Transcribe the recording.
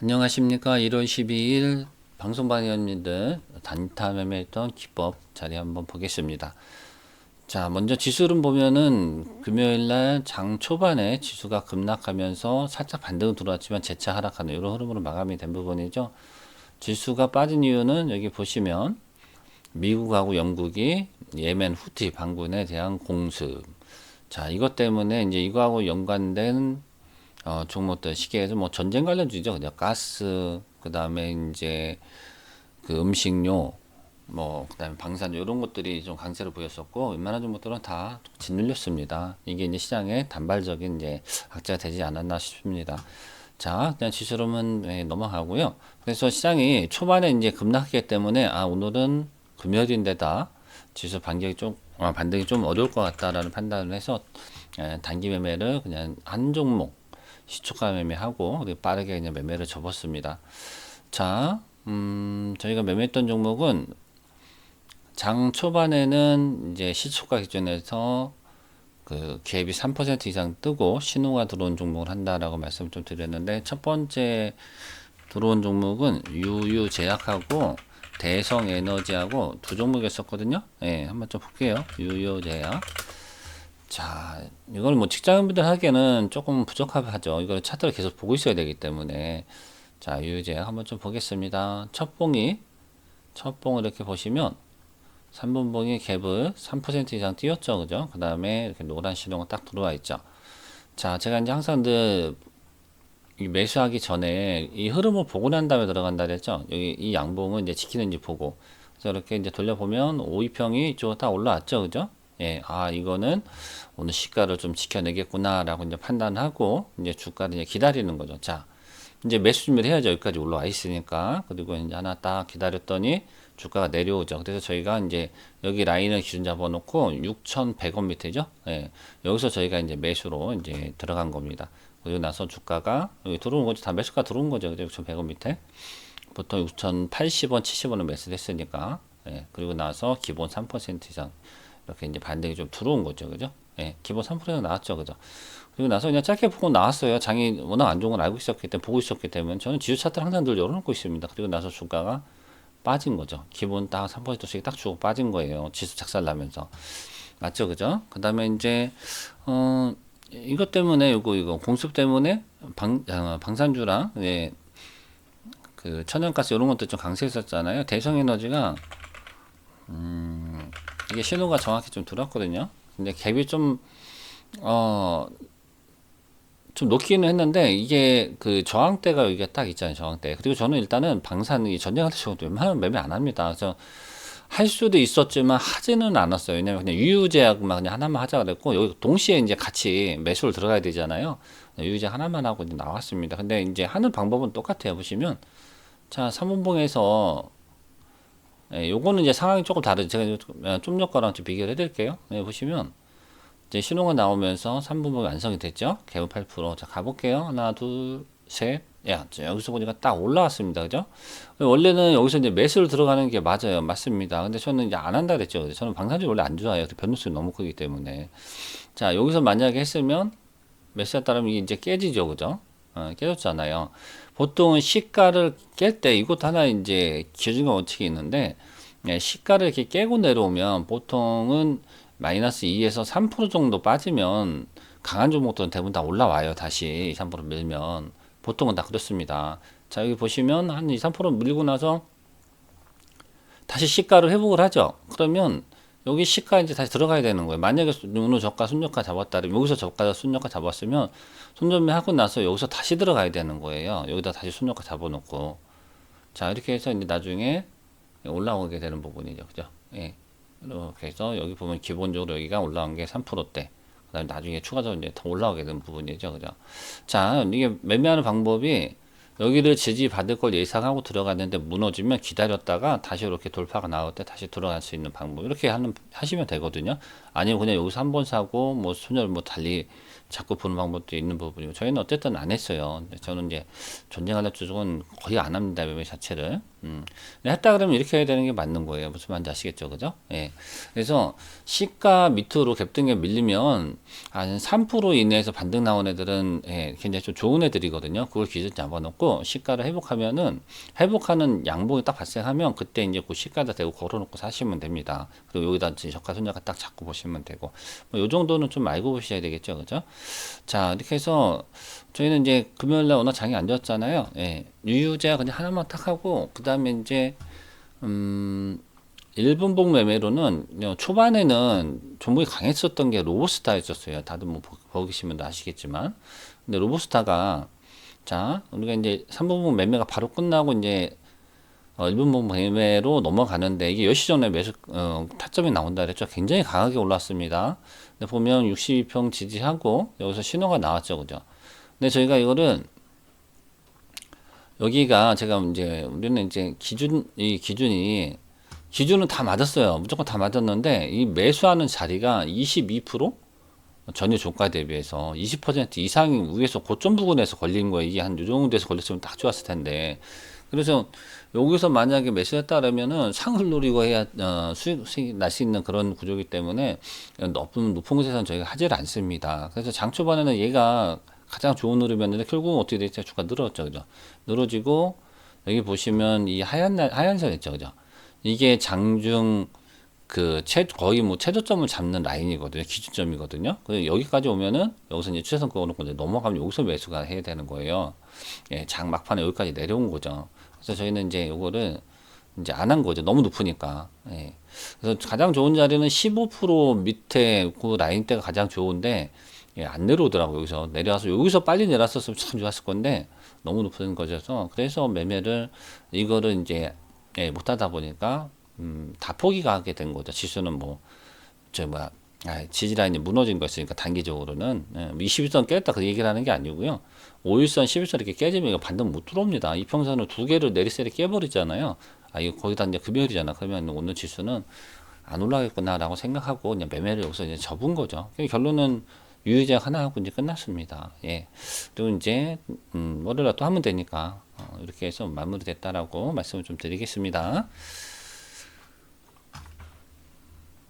안녕하십니까. 1월 12일 방송방위원님들 단타 매매했던 기법 자리 한번 보겠습니다. 자, 먼저 지수를 보면은 금요일 날 장 초반에 지수가 급락하면서 살짝 반등은 들어왔지만 재차 하락하는 이런 흐름으로 마감이 된 부분이죠. 지수가 빠진 이유는 여기 보시면 미국하고 영국이 예멘 후티 반군에 대한 공습. 자, 이것 때문에 이제 이거하고 연관된 어, 종목들 시계에서 뭐 전쟁 관련주죠. 그냥 가스, 그 다음에 이제 그 음식료, 뭐 그다음에 방산주 이런 것들이 좀 강세를 보였었고 웬만한 종목들은 다 짓눌렸습니다. 이게 이제 시장의 단발적인 이제 악재가 되지 않았나 싶습니다. 자, 그냥 지수로는 네, 넘어가고요. 그래서 시장이 초반에 이제 급락하기 때문에 아 오늘은 금요일인데다 지수 반격이 좀 아, 반등이 좀 어려울 것 같다라는 판단을 해서 에, 단기 매매를 그냥 한 종목 시초가 매매하고 빠르게 그냥 매매를 접었습니다. 자, 음, 저희가 매매했던 종목은 장 초반에는 이제 시초가 기준에서 그 갭이 3% 이상 뜨고 신호가 들어온 종목을 한다라고 말씀 좀 드렸는데 첫 번째 들어온 종목은 유유제약하고 대성에너지하고 두 종목이었었거든요. 예, 한번 좀 볼게요. 유유제약. 자, 이걸 뭐 직장인분들 하기에는 조금 부적합하죠. 이걸 차트를 계속 보고 있어야 되기 때문에. 자, 유유제약 한번 좀 보겠습니다. 첫 봉이, 첫 봉을 이렇게 보시면 3분 봉이 갭을 3% 이상 띄었죠. 그죠? 그 다음에 이렇게 노란 신호가 딱 들어와 있죠. 자, 제가 이제 항상 늘이 매수하기 전에 이 흐름을 보고 난 다음에 들어간다 그랬죠. 여기 이 양봉은 이제 지키는지 보고. 그래서 이렇게 이제 돌려보면 5위평이 이쪽으로 딱 올라왔죠. 그죠? 예, 아, 이거는 오늘 시가를 좀 지켜내겠구나라고 이제 판단하고 이제 주가를 이제 기다리는 거죠. 자, 이제 매수 준비를 해야죠. 여기까지 올라와 있으니까. 그리고 이제 하나 딱 기다렸더니 주가가 내려오죠. 그래서 저희가 이제 여기 라인을 기준 잡아놓고 6,100원 밑에죠. 예, 여기서 저희가 이제 매수로 이제 들어간 겁니다. 그리고 나서 주가가 여기 들어온 거죠. 다 매수가 들어온 거죠. 6,100원 밑에. 보통 6,080원, 70원을 매수했으니까. 예, 그리고 나서 기본 3% 이상 이렇게 이제 반등이 좀 들어온 거죠. 그죠? 예, 기본 3%가 나왔죠. 그죠? 그리고 나서 그냥 짧게 보고 나왔어요. 장이 워낙 안 좋은 걸 알고 있었기 때문에, 보고 있었기 때문에, 저는 지수 차트를 항상 늘 열어놓고 있습니다. 그리고 나서 주가가 빠진 거죠. 기본 딱 3%씩 딱 주고 빠진 거예요. 지수 착살 나면서. 맞죠? 그죠? 그 다음에 이제, 어, 이것 때문에, 요거, 이거, 공습 때문에 방, 어, 방산주랑, 예, 그 천연가스 이런 것도 좀 강세했었잖아요. 대성에너지가, 음, 이게 신호가 정확히 좀 들어왔거든요. 근데 갭이 좀, 어, 좀 놓기는 했는데, 이게 그 저항대가 여기가 딱 있잖아요. 저항대. 그리고 저는 일단은 방산, 이 전쟁할 때 저도 웬만하면 매매 안 합니다. 그래서 할 수도 있었지만 하지는 않았어요. 왜냐면 그냥 유유제약만 그냥 하나만 하자 그랬고, 여기 동시에 이제 같이 매수를 들어가야 되잖아요. 유유제약 하나만 하고 이제 나왔습니다. 근데 이제 하는 방법은 똑같아요. 보시면. 자, 삼분봉에서 예, 요거는 이제 상황이 조금 다르죠. 제가 좀 전거랑 좀 비교를 해드릴게요. 네, 보시면 이제 신호가 나오면서 3분봉이 완성이 됐죠. 개우 8%. 자, 가볼게요. 하나, 둘, 셋. 야, 자, 여기서 보니까 딱 올라왔습니다. 그죠? 원래는 여기서 이제 매수를 들어가는 게 맞아요. 맞습니다. 근데 저는 이제 안 한다 그랬죠. 저는 방산주 원래 안 좋아해요. 변동성이 너무 크기 때문에. 자, 여기서 만약에 했으면 매수에 따르면 이제 깨지죠. 그죠? 어, 깨졌잖아요. 보통은 시가를 깰 때 이것도 하나 이제 기준과 원칙이 있는데 예, 시가를 이렇게 깨고 내려오면 보통은 마이너스 2에서 3% 정도 빠지면 강한 종목들은 대부분 다 올라와요. 다시 2, 3% 밀면 보통은 다 그렇습니다. 자 여기 보시면 한 2, 3% 밀고 나서 다시 시가를 회복을 하죠. 그러면 여기 시가 이제 다시 들어가야 되는 거예요. 만약에 오늘 저가 순저가 잡았다면 여기서 저가 순저가 잡았으면 손절매 하고 나서 여기서 다시 들어가야 되는 거예요. 여기다 다시 순저가 잡아놓고 자 이렇게 해서 이제 나중에 올라오게 되는 부분이죠, 그죠? 예. 이렇게 해서 여기 보면 기본적으로 여기가 올라온 게 3%대. 그 다음에 나중에 추가적으로 이제 더 올라오게 되는 부분이죠, 그죠? 자 이게 매매하는 방법이 여기를 지지받을 걸 예상하고 들어갔는데 무너지면 기다렸다가 다시 이렇게 돌파가 나올 때 다시 들어갈 수 있는 방법 이렇게 하는 하시면 되거든요. 아니면 그냥 여기서 한 번 사고 뭐 순열 뭐 달리 자꾸 보는 방법도 있는 부분이고 저희는 어쨌든 안 했어요. 저는 이제 전쟁하려 주족은 거의 안 합니다 매매 자체를. 음. 했다 그러면 이렇게 해야 되는 게 맞는 거예요. 무슨 말인지 아시겠죠? 그죠? 예. 그래서 시가 밑으로 갭등에 밀리면 한 3% 이내에서 반등 나온 애들은 예, 굉장히 좀 좋은 애들이거든요. 그걸 기준 잡아놓고 시가를 회복하면은 회복하는 양봉이 딱 발생하면 그때 이제 그 시가다 대고 걸어놓고 사시면 됩니다. 그리고 여기다 저가 손자가 딱 잡고 보시면 되고 뭐 요 정도는 좀 알고 보셔야 되겠죠, 그죠? 자 이렇게 해서 저희는 이제 금요일날 워낙 장이 안 좋았잖아요. 예, 유유제 그냥 하나만 탁 하고 그 다음에 이제 음. 1분봉 매매로는 어, 초반에는 종목이 강했었던 게 로보스타였었어요. 다들 뭐 보- 보시면 아시겠지만. 근데 로보스타가 자, 우리가 이제 3분봉 매매가 바로 끝나고 이제 어, 1분봉 매매로 넘어가는데 이게 10시 전에 매수 어, 타점이 나온다 그랬죠. 굉장히 강하게 올랐습니다. 근데 보면 62평 지지하고 여기서 신호가 나왔죠. 그죠? 근데 저희가 이거를 여기가 제가 이제 우리는 이제 기준 이 기준이 기준은 다 맞았어요. 무조건 다 맞았는데 이 매수하는 자리가 22% 전혀 종가 대비해서 20% 이상 위에서 고점 부근에서 걸린 거예요. 이게 한 요 정도 데서 걸렸으면 딱 좋았을 텐데. 그래서 여기서 만약에 매수했다 그러면은 상을 노리고 해야 어, 수익, 수익 날 수 있는 그런 구조이기 때문에 높은 높은 곳에서는 저희가 하질 않습니다. 그래서 장 초반에는 얘가 가장 좋은 흐름이었는데 결국은 어떻게 됐죠? 주가 늘었죠, 그죠? 늘어지고 여기 보시면 이 하얀 날 하얀 선 있죠, 그죠? 이게 장중 그 최, 거의 뭐 최저점을 잡는 라인이거든요. 기준점이거든요. 그래서 여기까지 오면은 여기서 이제 추세선 그어놓고 이제 넘어가면 여기서 매수가 해야 되는 거예요. 예, 장 막판에 여기까지 내려온 거죠. 그래서 저희는 이제 요거를 이제 안 한 거죠. 너무 높으니까. 예. 그래서 가장 좋은 자리는 15% 밑에 그 라인대가 가장 좋은데 예, 안 내려오더라고요. 여기서 내려와서 여기서 빨리 내렸었으면 참 좋았을 건데 너무 높은 거져서 그래서 매매를 이거를 이제 예, 못 하다 보니까 음, 다 포기하게 된 거죠. 지수는 뭐, 저 뭐야, 아, 지지라인이 무너진 거 있으니까 단기적으로는 예, 21선 깼다 그 얘기를 하는 게 아니고요. 5일선, 11선 이렇게 깨지면 이거 반등 못 들어옵니다. 이평선을 두 개를 내리세를 깨버리잖아요. 아, 이거 거기다 이제 금요일이잖아. 그러면 오늘 지수는 안 올라가겠구나라고 생각하고 그냥 매매를 여기서 이제 접은 거죠. 결론은 유의제 하나 하고 이제 끝났습니다. 예. 그리고 이제 음, 월요일에 또 하면 되니까 어, 이렇게 해서 마무리됐다라고 말씀을 좀 드리겠습니다.